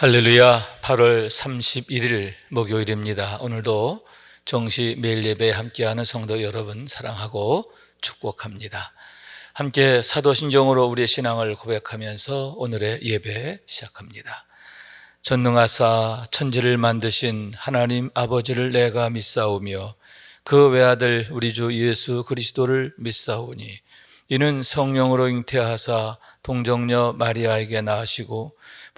할렐루야 8월 31일 목요일입니다. 오늘도 정시 매일 예배 함께하는 성도 여러분 사랑하고 축복합니다. 함께 사도신경으로 우리의 신앙을 고백하면서 오늘의 예배 시작합니다. 전능하사 천지를 만드신 하나님 아버지를 내가 믿사오며 그 외아들 우리 주 예수 그리스도를 믿사오니 이는 성령으로 잉태하사 동정녀 마리아에게 낳으시고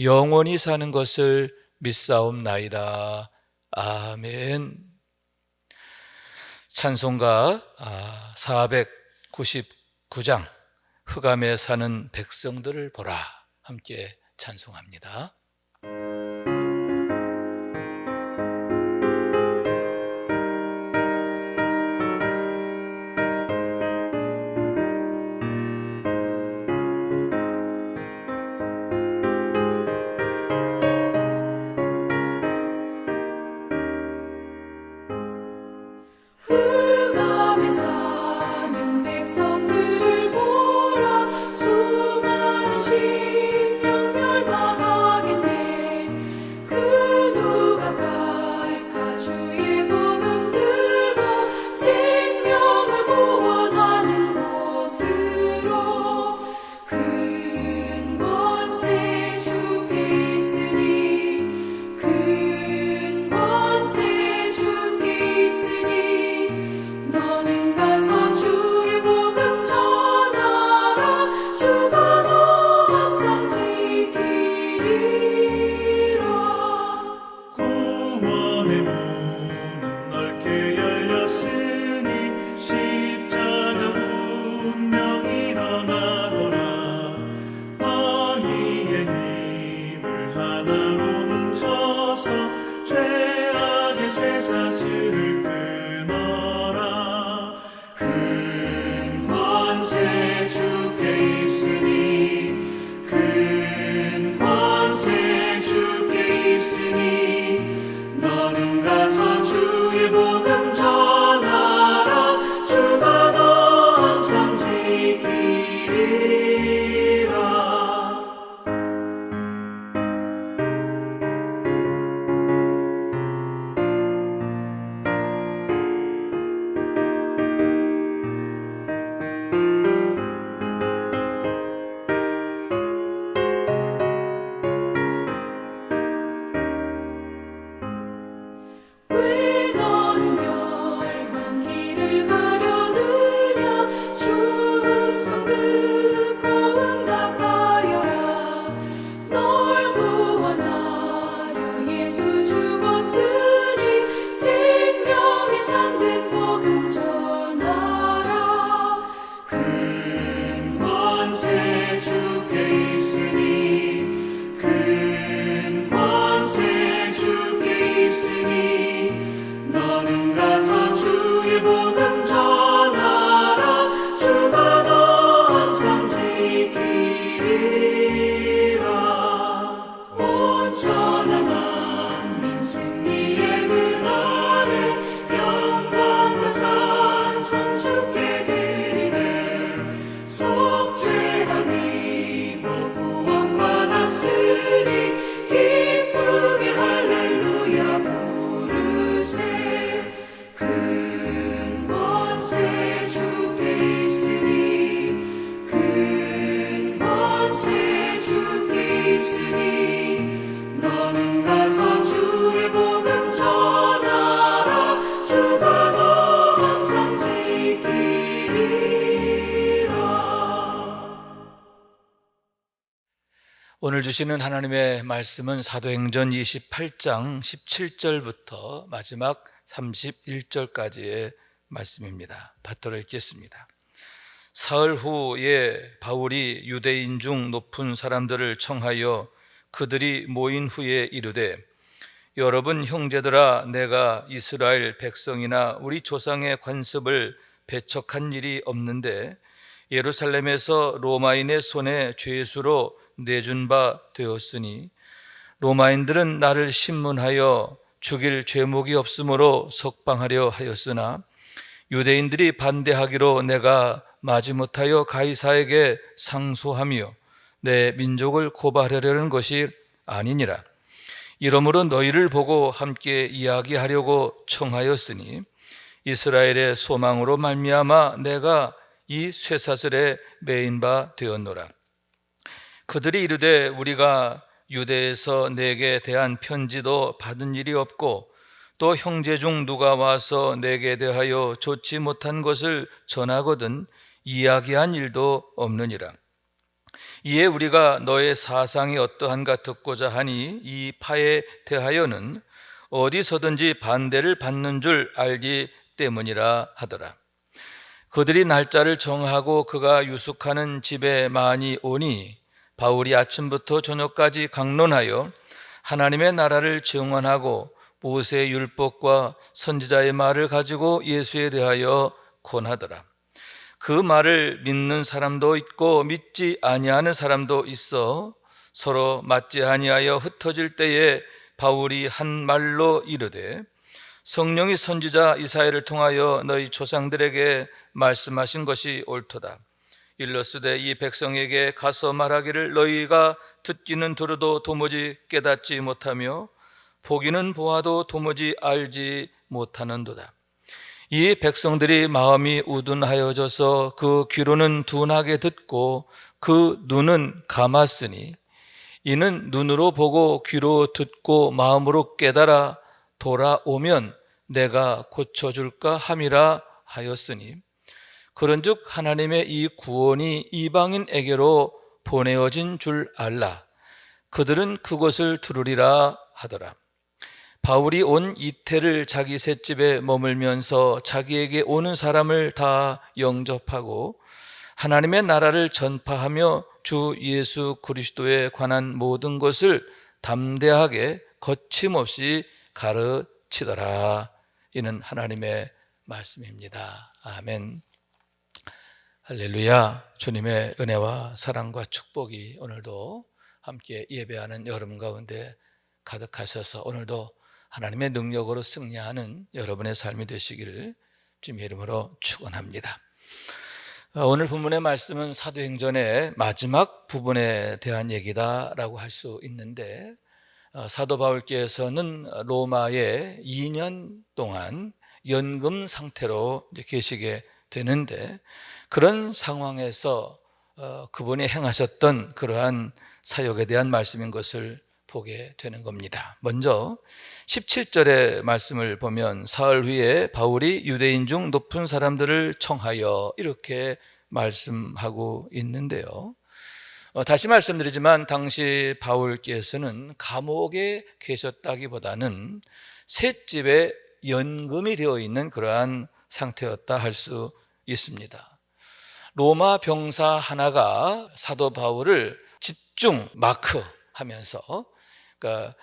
영원히 사는 것을 믿사옵나이다. 아멘. 찬송가 499장 흑암에 사는 백성들을 보라 함께 찬송합니다. 전 오늘 주시는 하나님의 말씀은 사도행전 28장 17절부터 마지막 31절까지의 말씀입니다. 받들어 읽겠습니다. 사흘 후에 바울이 유대인 중 높은 사람들을 청하여 그들이 모인 후에 이르되 여러분 형제들아 내가 이스라엘 백성이나 우리 조상의 관습을 배척한 일이 없는데 예루살렘에서 로마인의 손에 죄수로 내준 바 되었으니 로마인들은 나를 신문하여 죽일 죄목이 없으므로 석방하려 하였으나 유대인들이 반대하기로 내가 마지못하여 가이사에게 상소하며 내 민족을 고발하려는 것이 아니니라. 이러므로 너희를 보고 함께 이야기하려고 청하였으니 이스라엘의 소망으로 말미암아 내가 이 쇠사슬에 매인 바 되었노라. 그들이 이르되 우리가 유대에서 내게 대한 편지도 받은 일이 없고 또 형제 중 누가 와서 내게 대하여 좋지 못한 것을 전하거든 이야기한 일도 없느니라. 이에 우리가 너의 사상이 어떠한가 듣고자 하니 이 파에 대하여는 어디서든지 반대를 받는 줄 알기 때문이라 하더라. 그들이 날짜를 정하고 그가 유숙하는 집에 많이 오니 바울이 아침부터 저녁까지 강론하여 하나님의 나라를 증언하고 모세의 율법과 선지자의 말을 가지고 예수에 대하여 권하더라. 그 말을 믿는 사람도 있고 믿지 아니하는 사람도 있어 서로 맞지 아니하여 흩어질 때에 바울이 한 말로 이르되 성령이 선지자 이사야를 통하여 너희 조상들에게 말씀하신 것이 옳도다. 일러스되 이 백성에게 가서 말하기를 너희가 듣기는 들어도 도무지 깨닫지 못하며 보기는 보아도 도무지 알지 못하는도다. 이 백성들이 마음이 우둔하여져서 그 귀로는 둔하게 듣고 그 눈은 감았으니 이는 눈으로 보고 귀로 듣고 마음으로 깨달아 돌아오면 내가 고쳐줄까 함이라 하였으니 그런즉 하나님의 이 구원이 이방인에게로 보내어진 줄 알라 그들은 그것을 들으리라 하더라 바울이 온 이태를 자기 셋집에 머물면서 자기에게 오는 사람을 다 영접하고 하나님의 나라를 전파하며 주 예수 그리스도에 관한 모든 것을 담대하게 거침없이 가르치더라. 이는 하나님의 말씀입니다. 아멘. 할렐루야. 주님의 은혜와 사랑과 축복이 오늘도 함께 예배하는 여러분 가운데 가득하셔서 오늘도 하나님의 능력으로 승리하는 여러분의 삶이 되시기를 주님의 이름으로 축원합니다. 어, 오늘 본문의 말씀은 사도행전의 마지막 부분에 대한 얘기다라고 할 수 있는데 어, 사도 바울께서는 로마에 2년 동안 연금 상태로 계시게 되는데 그런 상황에서 어, 그분이 행하셨던 그러한 사역에 대한 말씀인 것을 보게 되는 겁니다. 먼저 17절의 말씀을 보면 사흘 후에 바울이 유대인 중 높은 사람들을 청하여 이렇게 말씀하고 있는데요. 어, 다시 말씀드리지만 당시 바울께서는 감옥에 계셨다기보다는 셋집에 연금이 되어 있는 그러한 상태였다 할 수 있습니다. 로마 병사 하나가 사도 바울을 집중 마크하면서 그러니까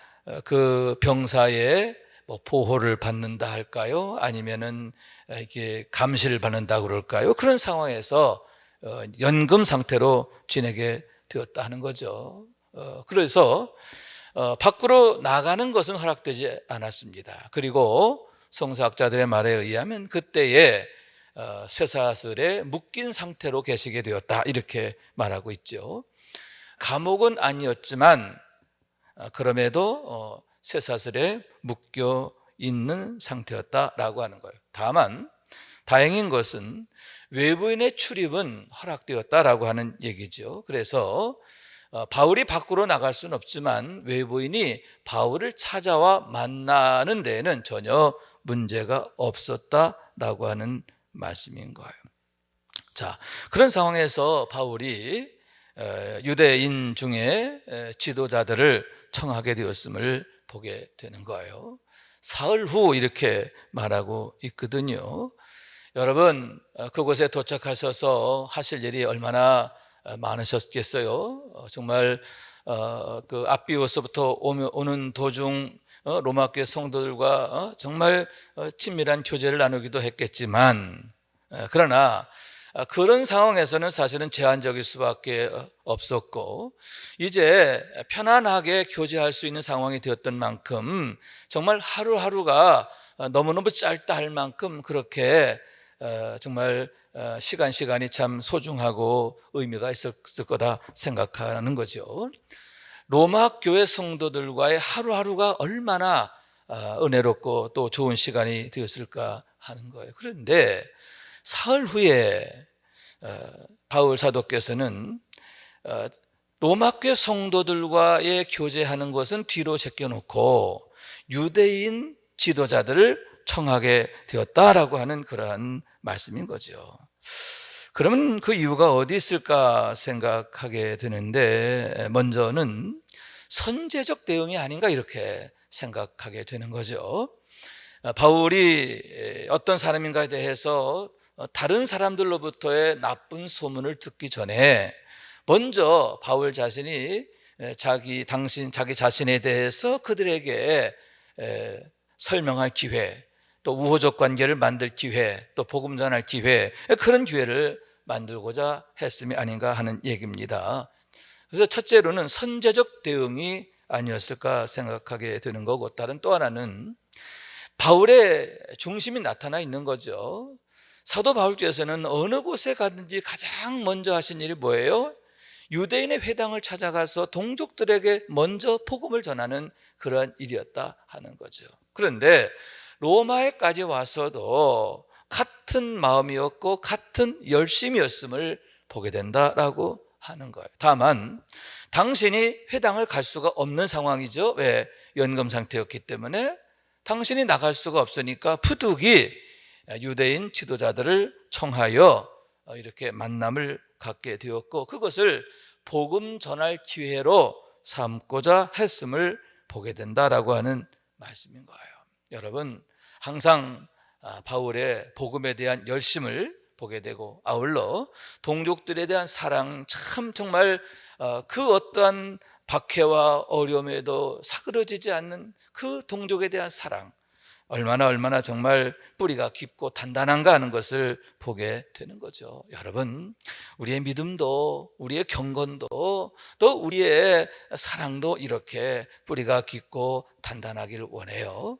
그 병사의 뭐 보호를 받는다 할까요? 아니면은 이렇게 감시를 받는다 그럴까요? 그런 상황에서 어, 연금 상태로 지내게 되었다 하는 거죠. 어, 그래서 어, 밖으로 나가는 것은 허락되지 않았습니다. 그리고 성서학자들의 말에 의하면 그때에 쇠사슬에 묶인 상태로 계시게 되었다 이렇게 말하고 있죠. 감옥은 아니었지만 그럼에도 쇠사슬에 묶여 있는 상태였다라고 하는 거예요. 다만 다행인 것은 외부인의 출입은 허락되었다라고 하는 얘기죠. 그래서 어, 바울이 밖으로 나갈 수는 없지만 외부인이 바울을 찾아와 만나는 데에는 전혀 문제가 없었다라고 하는 말씀인 거예요. 자, 그런 상황에서 바울이 유대인 중에 지도자들을 청하게 되었음을 보게 되는 거예요. 사흘 후 이렇게 말하고 있거든요. 여러분, 어, 그곳에 도착하셔서 하실 일이 얼마나 어, 많으셨겠어요. 어, 정말 어, 그 앞비오서부터 오는 도중 어, 로마 교회 성도들과 어, 정말 어, 친밀한 교제를 나누기도 했겠지만 어, 그러나 어, 그런 상황에서는 사실은 제한적일 수밖에 어, 없었고 이제 편안하게 교제할 수 있는 상황이 되었던 만큼 정말 하루하루가 어, 너무너무 짧다 할 만큼 그렇게 어, 정말 어, 시간 시간이 참 소중하고 의미가 있었을 거다 생각하는 거죠. 로마 교회 성도들과의 하루하루가 얼마나 어, 은혜롭고 또 좋은 시간이 되었을까 하는 거예요. 그런데 사흘 후에 어, 바울 사도께서는 어, 로마 교회 성도들과의 교제하는 것은 뒤로 제껴놓고 유대인 지도자들을 청하게 되었다라고 하는 그러한 말씀인 거죠. 그러면 그 이유가 어디 있을까 생각하게 되는데 먼저는 선제적 대응이 아닌가 이렇게 생각하게 되는 거죠. 어, 바울이 어떤 사람인가에 대해서 어, 다른 사람들로부터의 나쁜 소문을 듣기 전에 먼저 바울 자신이 에, 자기 당신 자기 자신에 대해서 그들에게 에, 설명할 기회, 또 우호적 관계를 만들 기회, 또 복음 전할 기회 그런 기회를 만들고자 했음이 아닌가 하는 얘기입니다. 그래서 첫째로는 선제적 대응이 아니었을까 생각하게 되는 거고 다른 또 하나는 바울의 중심이 나타나 있는 거죠. 사도 바울께서는 어느 곳에 가든지 가장 먼저 하신 일이 뭐예요? 유대인의 회당을 찾아가서 동족들에게 먼저 복음을 전하는 그러한 일이었다 하는 거죠. 그런데 로마에까지 와서도 같은 마음이었고 같은 열심이었음을 보게 된다라고 하는 거예요. 다만 당신이 회당을 갈 수가 없는 상황이죠. 왜? 연금 상태였기 때문에 당신이 나갈 수가 없으니까 푸득이 유대인 지도자들을 청하여 이렇게 만남을 갖게 되었고 그것을 복음 전할 기회로 삼고자 했음을 보게 된다라고 하는 말씀인 거예요. 여러분 항상 아, 바울의 복음에 대한 열심을 보게 되고 아울러 동족들에 대한 사랑 참 정말 어, 그 어떠한 박해와 어려움에도 사그러지지 않는 그 동족에 대한 사랑 얼마나 얼마나 정말 뿌리가 깊고 단단한가 하는 것을 보게 되는 거죠. 여러분, 우리의 믿음도 우리의 경건도 또 우리의 사랑도 이렇게 뿌리가 깊고 단단하기를 원해요.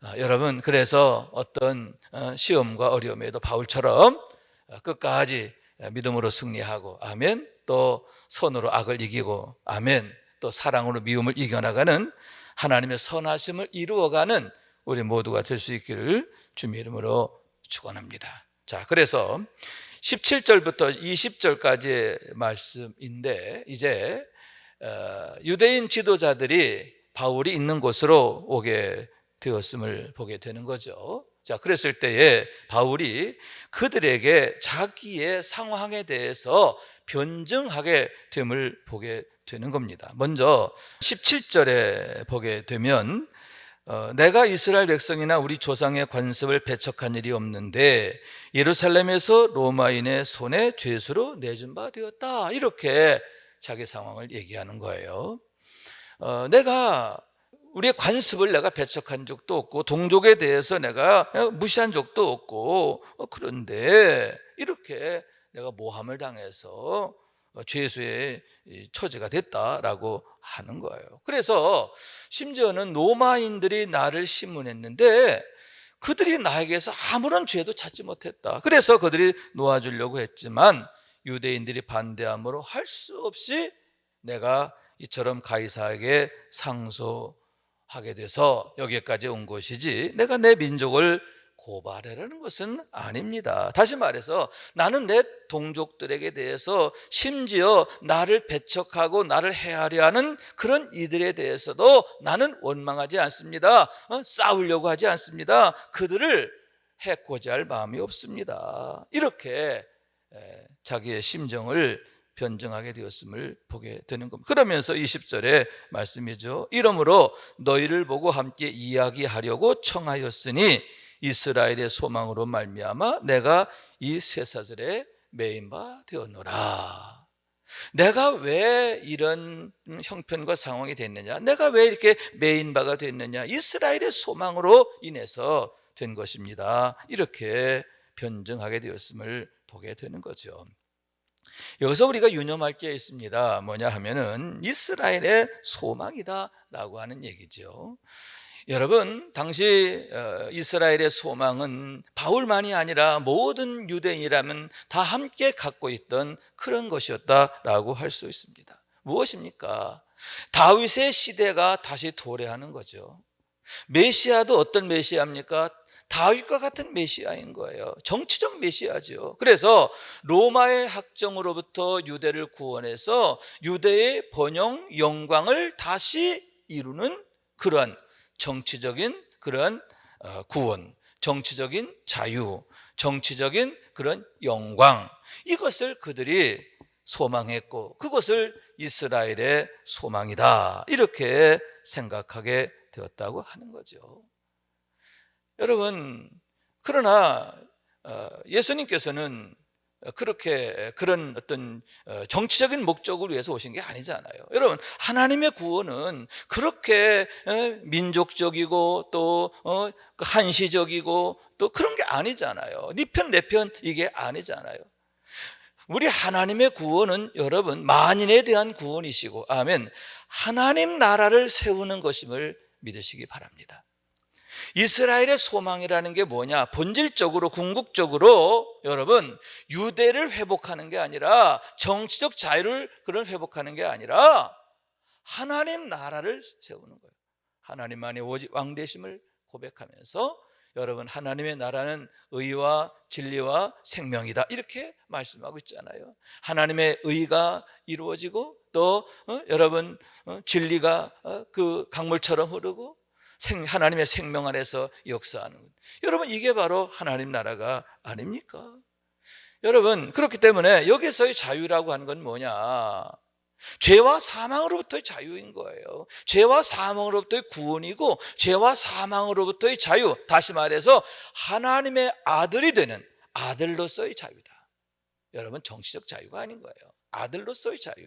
아, 여러분, 그래서 어떤 어, 시험과 어려움에도 바울처럼 어, 끝까지 믿음으로 승리하고 아멘. 또 선으로 악을 이기고 아멘. 또 사랑으로 미움을 이겨나가는 하나님의 선하심을 이루어가는 우리 모두가 될 수 있기를 주님의 이름으로 축원합니다. 자, 그래서 17절부터 20절까지의 말씀인데 이제 어, 유대인 지도자들이 바울이 있는 곳으로 오게 되었음을 보게 되는 거죠. 자, 그랬을 때에 바울이 그들에게 자기의 상황에 대해서 변증하게 됨을 보게 되는 겁니다. 먼저 17절에 보게 되면 어, 내가 이스라엘 백성이나 우리 조상의 관습을 배척한 일이 없는데 예루살렘에서 로마인의 손에 죄수로 내준 바 되었다. 이렇게 자기 상황을 얘기하는 거예요. 어, 내가 우리의 관습을 내가 배척한 적도 없고 동족에 대해서 내가 무시한 적도 없고 어, 그런데 이렇게 내가 모함을 당해서 어, 죄수의 이 처지가 됐다라고 하는 거예요. 그래서 심지어는 로마인들이 나를 신문했는데 그들이 나에게서 아무런 죄도 찾지 못했다. 그래서 그들이 놓아주려고 했지만 유대인들이 반대함으로 할 수 없이 내가 이처럼 가이사에게 상소 하게 돼서 여기까지 온 것이지 내가 내 민족을 고발하라는 것은 아닙니다. 다시 말해서 나는 내 동족들에게 대해서 심지어 나를 배척하고 나를 해하려 하는 그런 이들에 대해서도 나는 원망하지 않습니다. 어? 싸우려고 하지 않습니다. 그들을 해코지 할 마음이 없습니다. 이렇게 에, 자기의 심정을 변증하게 되었음을 보게 되는 겁니다. 그러면서 20절에 말씀이죠. 이러므로 너희를 보고 함께 이야기하려고 청하였으니 이스라엘의 소망으로 말미암아 내가 이 쇠사슬에 매인 바 되었노라. 내가 왜 이런 형편과 상황이 됐느냐? 내가 왜 이렇게 메인바가 됐느냐? 이스라엘의 소망으로 인해서 된 것입니다. 이렇게 변증하게 되었음을 보게 되는 거죠. 여기서 우리가 유념할 게 있습니다. 뭐냐 하면은 이스라엘의 소망이다라고 하는 얘기죠. 여러분, 당시 어, 이스라엘의 소망은 바울만이 아니라 모든 유대인이라면 다 함께 갖고 있던 그런 것이었다라고 할 수 있습니다. 무엇입니까? 다윗의 시대가 다시 도래하는 거죠. 메시아도 어떤 메시아입니까? 다윗과 같은 메시아인 거예요. 정치적 메시아죠. 그래서 로마의 학정으로부터 유대를 구원해서 유대의 번영 영광을 다시 이루는 그러한 정치적인 그런 어, 구원, 정치적인 자유, 정치적인 그런 영광 이것을 그들이 소망했고 그것을 이스라엘의 소망이다 이렇게 생각하게 되었다고 하는 거죠. 여러분 그러나 어, 예수님께서는 그렇게 그런 어떤 어, 정치적인 목적을 위해서 오신 게 아니잖아요. 여러분 하나님의 구원은 그렇게 에, 민족적이고 또 어, 그 한시적이고 또 그런 게 아니잖아요. 네 편 내 편 이게 아니잖아요. 우리 하나님의 구원은 여러분 만인에 대한 구원이시고 아멘. 하나님 나라를 세우는 것임을 믿으시기 바랍니다. 이스라엘의 소망이라는 게 뭐냐? 본질적으로 궁극적으로 여러분 유대를 회복하는 게 아니라 정치적 자유를 그런 회복하는 게 아니라 하나님 나라를 세우는 거예요. 하나님만의 오직 왕 되심을 고백하면서 여러분 하나님의 나라는 의와 진리와 생명이다 이렇게 말씀하고 있잖아요. 하나님의 의가 이루어지고 또 어, 여러분 어, 진리가 어, 그 강물처럼 흐르고 생, 하나님의 생명 안에서 역사하는 것. 여러분 이게 바로 하나님 나라가 아닙니까? 여러분 그렇기 때문에 여기서의 자유라고 하는 건 뭐냐? 죄와 사망으로부터의 자유인 거예요. 죄와 사망으로부터의 구원이고 죄와 사망으로부터의 자유. 다시 말해서 하나님의 아들이 되는 아들로서의 자유다. 여러분 정치적 자유가 아닌 거예요. 아들로서의 자유.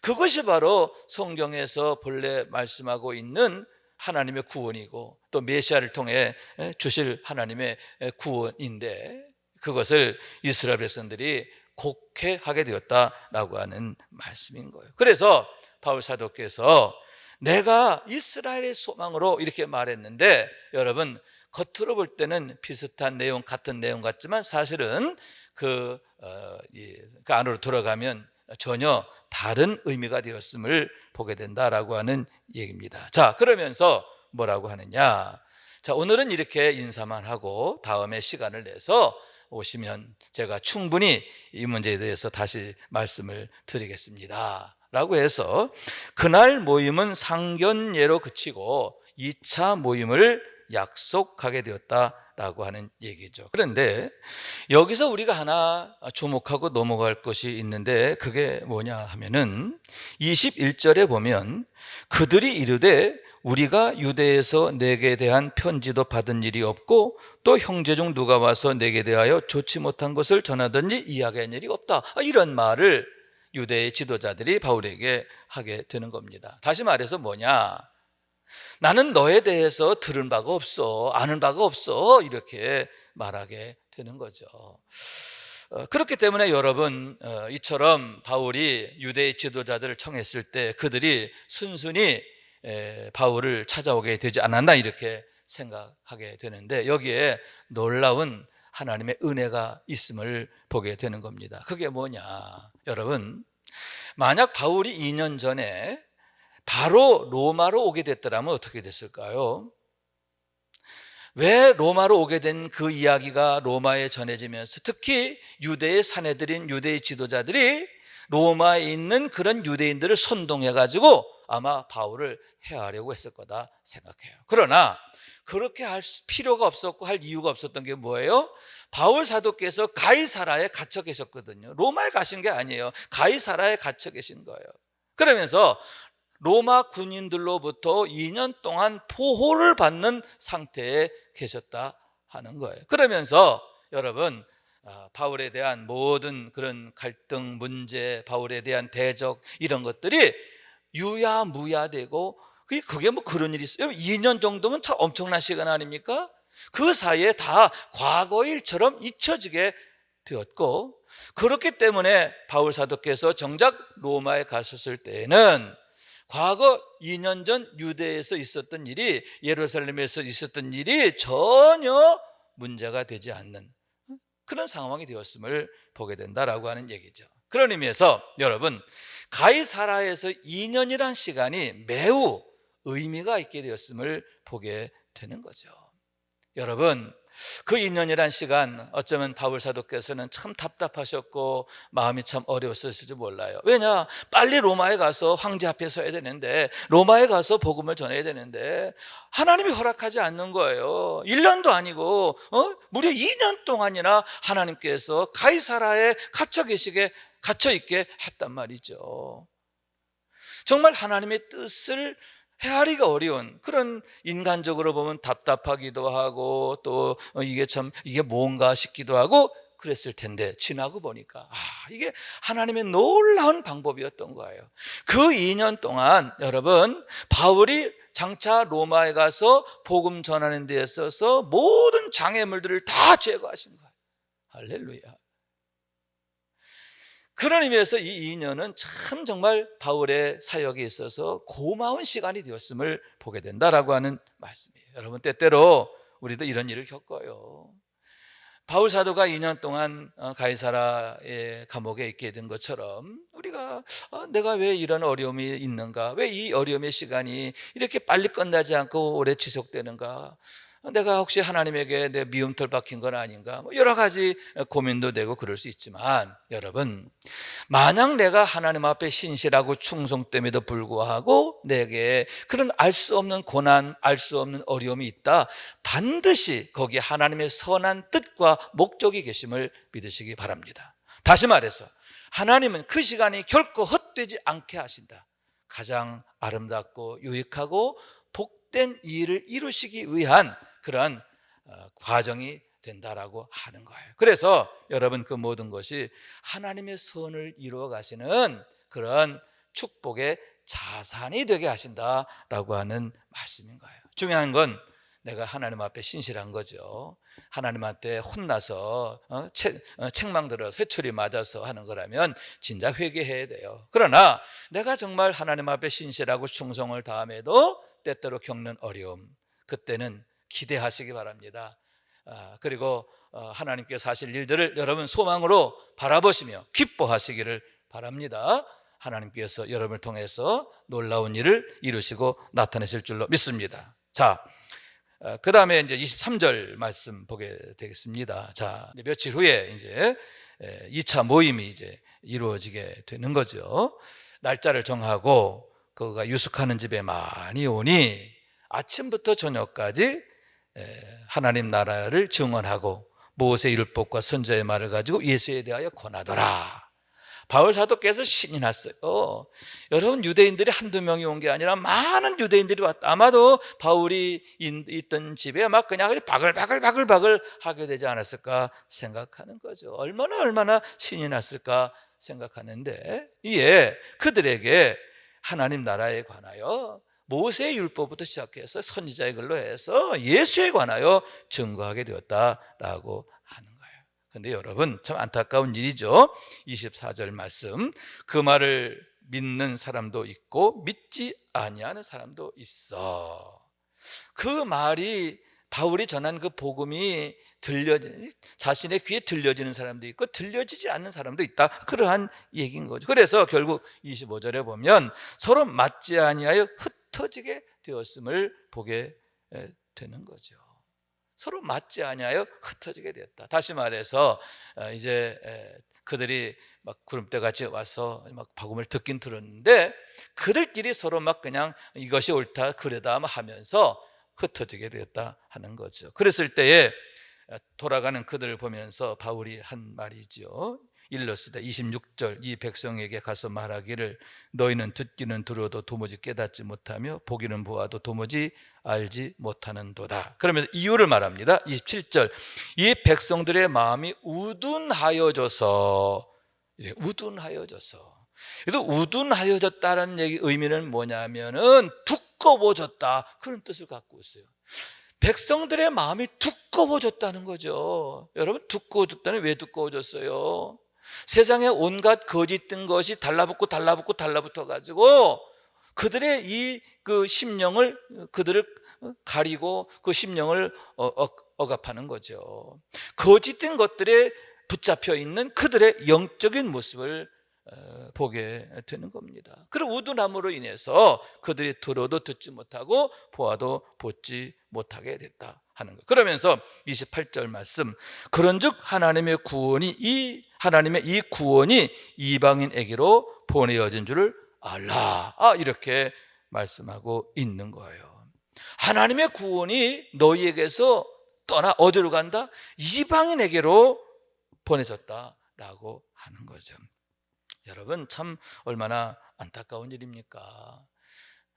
그것이 바로 성경에서 본래 말씀하고 있는 하나님의 구원이고 또 메시아를 통해 주실 하나님의 구원인데 그것을 이스라엘 백성들이 곡해하게 되었다라고 하는 말씀인 거예요. 그래서 바울 사도께서 내가 이스라엘의 소망으로 이렇게 말했는데 여러분 겉으로 볼 때는 비슷한 내용 같은 내용 같지만 사실은 그, 어, 이, 그 안으로 들어가면 전혀 다른 의미가 되었음을 보게 된다라고 하는 얘기입니다. 자, 그러면서 뭐라고 하느냐? 자, 오늘은 이렇게 인사만 하고 다음에 시간을 내서 오시면 제가 충분히 이 문제에 대해서 다시 말씀을 드리겠습니다. 라고 해서 그날 모임은 상견례로 그치고 2차 모임을 약속하게 되었다 라고 하는 얘기죠. 그런데 여기서 우리가 하나 주목하고 넘어갈 것이 있는데 그게 뭐냐 하면은 21절에 보면 그들이 이르되 우리가 유대에서 내게 대한 편지도 받은 일이 없고 또 형제 중 누가 와서 내게 대하여 좋지 못한 것을 전하든지 이야기한 일이 없다. 이런 말을 유대의 지도자들이 바울에게 하게 되는 겁니다. 다시 말해서 뭐냐? 나는 너에 대해서 들은 바가 없어. 아는 바가 없어. 이렇게 말하게 되는 거죠. 어, 그렇기 때문에 여러분 어, 이처럼 바울이 유대의 지도자들을 청했을 때 그들이 순순히 바울을 찾아오게 되지 않았나 이렇게 생각하게 되는데 여기에 놀라운 하나님의 은혜가 있음을 보게 되는 겁니다. 그게 뭐냐? 여러분, 만약 바울이 2년 전에 바로 로마로 오게 됐더라면 어떻게 됐을까요? 왜 로마로 오게 된 그 이야기가 로마에 전해지면서 특히 유대의 사내들인 유대의 지도자들이 로마에 있는 그런 유대인들을 선동해 가지고 아마 바울을 해하려고 했을 거다 생각해요. 그러나 그렇게 할 필요가 없었고 할 이유가 없었던 게 뭐예요? 바울 사도께서 가이사라에 갇혀 계셨거든요. 로마에 가신 게 아니에요. 가이사라에 갇혀 계신 거예요. 그러면서 로마 군인들로부터 2년 동안 보호를 받는 상태에 계셨다 하는 거예요. 그러면서 여러분 아, 바울에 대한 모든 그런 갈등, 문제, 바울에 대한 대적 이런 것들이 유야무야되고 그게- 그게 뭐 그런 일이 있어요. 2년 정도면 참 엄청난 시간 아닙니까? 그 사이에 다 과거 일처럼 잊혀지게 되었고 그렇기 때문에 바울 사도께서 정작 로마에 갔었을 때에는 과거 2년 전 유대에서 있었던 일이 예루살렘에서 있었던 일이 전혀 문제가 되지 않는 그런 상황이 되었음을 보게 된다라고 하는 얘기죠. 그런 의미에서 여러분 가이사라에서 2년이란 시간이 매우 의미가 있게 되었음을 보게 되는 거죠. 여러분 그 2년이란 시간 어쩌면 바울 사도께서는 참 답답하셨고 마음이 참 어려웠을지 몰라요. 왜냐? 빨리 로마에 가서 황제 앞에 서야 되는데 로마에 가서 복음을 전해야 되는데 하나님이 허락하지 않는 거예요. 1년도 아니고 어? 무려 2년 동안이나 하나님께서 가이사라에 갇혀 계시게 갇혀 있게 했단 말이죠. 정말 하나님의 뜻을 헤아리기가 어려운 그런 인간적으로 보면 답답하기도 하고 또 어, 이게 참 이게 뭔가 싶기도 하고 그랬을 텐데 지나고 보니까 아 이게 하나님의 놀라운 방법이었던 거예요. 그 2년 동안 여러분 바울이 장차 로마에 가서 복음 전하는 데 있어서 모든 장애물들을 다 제거하신 거예요. 할렐루야. 그런 의미에서 이 2년은 참 정말 바울의 사역에 있어서 고마운 시간이 되었음을 보게 된다라고 하는 말씀이에요. 여러분 때때로 우리도 이런 일을 겪어요. 바울 사도가 2년 동안 어, 가이사라의 감옥에 있게 된 것처럼 우리가 어, 내가 왜 이런 어려움이 있는가? 왜 이 어려움의 시간이 이렇게 빨리 끝나지 않고 오래 지속되는가? 내가 혹시 하나님에게 내 미움털 박힌 건 아닌가? 뭐 여러 가지 고민도 되고 그럴 수 있지만 여러분 만약 내가 하나님 앞에 신실하고 충성됨에도 불구하고 내게 그런 알 수 없는 고난, 알 수 없는 어려움이 있다. 반드시 거기 하나님의 선한 뜻과 목적이 계심을 믿으시기 바랍니다. 다시 말해서 하나님은 그 시간이 결코 헛되지 않게 하신다. 가장 아름답고 유익하고 복된 일을 이루시기 위한 그런 어, 과정이 된다라고 하는 거예요. 그래서 여러분 그 모든 것이 하나님의 선을 이루어 가시는 그런 축복의 자산이 되게 하신다라고 하는 말씀인 거예요. 중요한 건 내가 하나님 앞에 신실한 거죠. 하나님한테 혼나서 어, 책, 어, 책망 들어서 회초리 맞아서 하는 거라면 진작 회개해야 돼요. 그러나 내가 정말 하나님 앞에 신실하고 충성을 다함에도 때때로 겪는 어려움 그때는 기대하시기 바랍니다. 아, 그리고 어, 하나님께서 하실 일들을 여러분 소망으로 바라보시며 기뻐하시기를 바랍니다. 하나님께서 여러분을 통해서 놀라운 일을 이루시고 나타내실 줄로 믿습니다. 자, 그 다음에 이제 23절 말씀 보게 되겠습니다. 자, 며칠 후에 이제 2차 모임이 이제 이루어지게 되는 거죠. 날짜를 정하고 그가 유숙하는 집에 많이 오니 아침부터 저녁까지 하나님 나라를 증언하고 모세 율법과 선자의 말을 가지고 예수에 대하여 권하더라. 바울 사도께서 신이 났어요. 여러분 유대인들이 한두 명이 온 게 아니라 많은 유대인들이 왔다. 아마도 바울이 있던 집에 막 그냥 바글바글 바글바글 하게 되지 않았을까 생각하는 거죠. 얼마나 얼마나 신이 났을까 생각하는데 이에 그들에게 하나님 나라에 관하여 모세의 율법부터 시작해서 선지자의 글로 해서 예수에 관하여 증거하게 되었다라고 하는 거예요. 근데 여러분 참 안타까운 일이죠. 24절 말씀. 그 말을 믿는 사람도 있고 믿지 아니하는 사람도 있어. 그 말이 바울이 전한 그 복음이 들려 자신의 귀에 들려지는 사람도 있고 들려지지 않는 사람도 있다. 그러한 얘기인 거죠. 그래서 결국 25절에 보면 서로 맞지 아니하여 흩 어지게 되었음을 보게 되는 거죠. 서로 맞지 아니하여 흩어지게 됐다. 다시 말해서 이제 그들이 막 구름대 같이 와서 막 복음을 듣긴 들었는데 그들끼리 서로 막 그냥 이것이 옳다 그러다 하면서 흩어지게 되었다 하는 거죠. 그랬을 때에 돌아가는 그들을 보면서 바울이 한 말이지요. 일렀으되 26절 이 백성에게 가서 말하기를 너희는 듣기는 들어도 도무지 깨닫지 못하며 보기는 보아도 도무지 알지 못하는도다. 그러면서 이유를 말합니다. 27절 이 백성들의 마음이 우둔하여져서 우둔하여져서 그래도 우둔하여졌다는 얘기 의미는 뭐냐면은 두꺼워졌다 그런 뜻을 갖고 있어요. 백성들의 마음이 두꺼워졌다는 거죠. 여러분 두꺼워졌다는 왜 두꺼워졌어요? 세상에 온갖 거짓된 것이 달라붙고 달라붙고 달라붙어 가지고 그들의 이 그 심령을 그들을 가리고 그 심령을 어, 어, 억압하는 거죠. 거짓된 것들에 붙잡혀 있는 그들의 영적인 모습을 어, 보게 되는 겁니다. 그런 우둔함으로 인해서 그들이 들어도 듣지 못하고 보아도 보지 못하게 됐다 하는 거. 그러면서 28절 말씀 그런즉 하나님의 구원이 이 하나님의 이 구원이 이방인에게로 보내어진 줄을 알라. 아 이렇게 말씀하고 있는 거예요. 하나님의 구원이 너희에게서 떠나 어디로 간다? 이방인에게로 보내졌다라고 하는 거죠. 여러분 참 얼마나 안타까운 일입니까?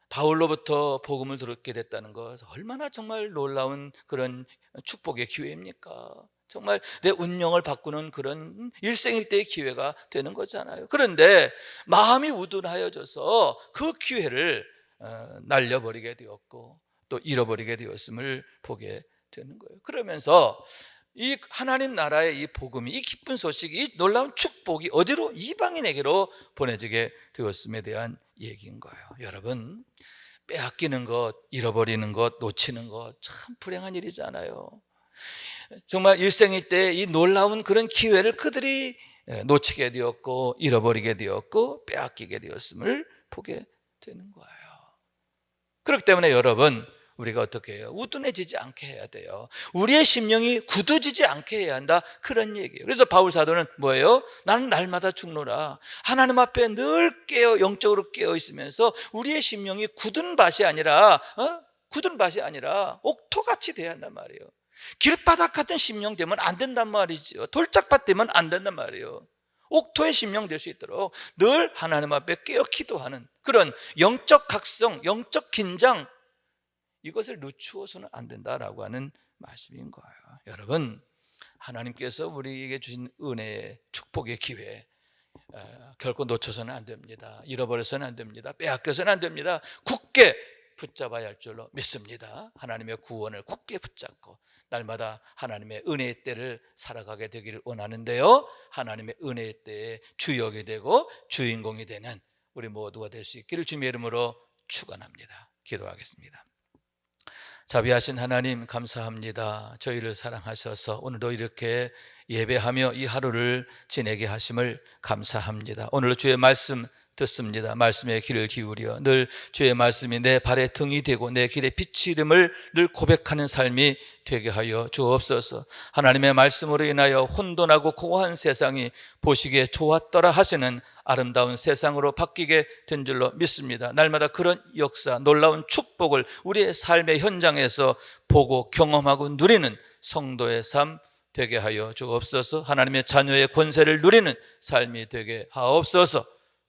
바울로부터 복음을 듣게 됐다는 것 얼마나 정말 놀라운 그런 축복의 기회입니까? 정말 내 운명을 바꾸는 그런 일생일대의 기회가 되는 거잖아요. 그런데 마음이 우둔하여져서 그 기회를 어, 날려버리게 되었고 또 잃어버리게 되었음을 보게 되는 거예요. 그러면서 이 하나님 나라의 이 복음이 이 기쁜 소식이 이 놀라운 축복이 어디로 이방인에게로 보내지게 되었음에 대한 얘기인 거예요. 여러분 빼앗기는 것, 잃어버리는 것, 놓치는 것 참 불행한 일이잖아요. 정말 일생일 때 이 놀라운 그런 기회를 그들이 예, 놓치게 되었고 잃어버리게 되었고 빼앗기게 되었음을 보게 되는 거예요. 그렇기 때문에 여러분 우리가 어떻게 해요? 우둔해지지 않게 해야 돼요. 우리의 심령이 굳어지지 않게 해야 한다. 그런 얘기예요. 그래서 바울 사도는 뭐예요? 나는 날마다 죽노라. 하나님 앞에 늘 깨어 영적으로 깨어 있으면서 우리의 심령이 굳은 밭이 아니라 어? 굳은 밭이 아니라 옥토같이 돼야 한단 말이에요. 길바닥 같은 심령 되면 안 된단 말이죠. 돌짝밭 되면 안 된단 말이에요. 옥토의 심령 될 수 있도록 늘 하나님 앞에 깨어 기도하는 그런 영적 각성, 영적 긴장 이것을 늦추어서는 안 된다라고 하는 말씀인 거예요. 여러분, 하나님께서 우리에게 주신 은혜의 축복의 기회 어, 결코 놓쳐서는 안 됩니다. 잃어버려서는 안 됩니다. 빼앗겨서는 안 됩니다. 굳게 붙잡아야 할 줄로 믿습니다. 하나님의 구원을 굳게 붙잡고 날마다 하나님의 은혜의 때를 살아가게 되기를 원하는데요. 하나님의 은혜의 때에 주역이 되고 주인공이 되는 우리 모두가 될 수 있기를 주님의 이름으로 축원합니다. 기도하겠습니다. 자비하신 하나님 감사합니다. 저희를 사랑하셔서 오늘도 이렇게 예배하며 이 하루를 지내게 하심을 감사합니다. 오늘 주의 말씀 듣습니다. 말씀에 귀를 기울여 늘 주의 말씀이 내 발의 등이 되고 내 길의 빛이 됨을 늘 고백하는 삶이 되게 하여 주옵소서. 하나님의 말씀으로 인하여 혼돈하고 고한 세상이 보시기에 좋았더라 하시는 아름다운 세상으로 바뀌게 된 줄로 믿습니다. 날마다 그런 역사, 놀라운 축복을 우리의 삶의 현장에서 보고 경험하고 누리는 성도의 삶 되게 하여 주옵소서. 하나님의 자녀의 권세를 누리는 삶이 되게 하옵소서.